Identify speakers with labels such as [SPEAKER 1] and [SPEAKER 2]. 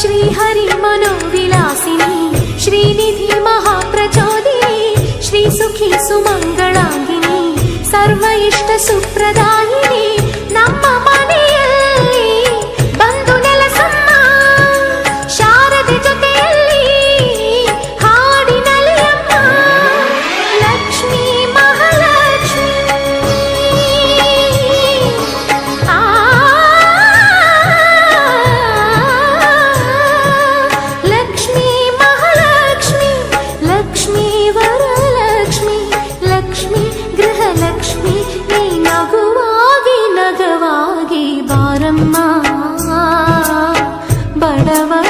[SPEAKER 1] Shrihari मनोविलासिनी Srinidhi महाप्रचोदिनी श्रीसुखी सुमङ्गलाङ्गिनी सर्व इष्टसुप्र Para.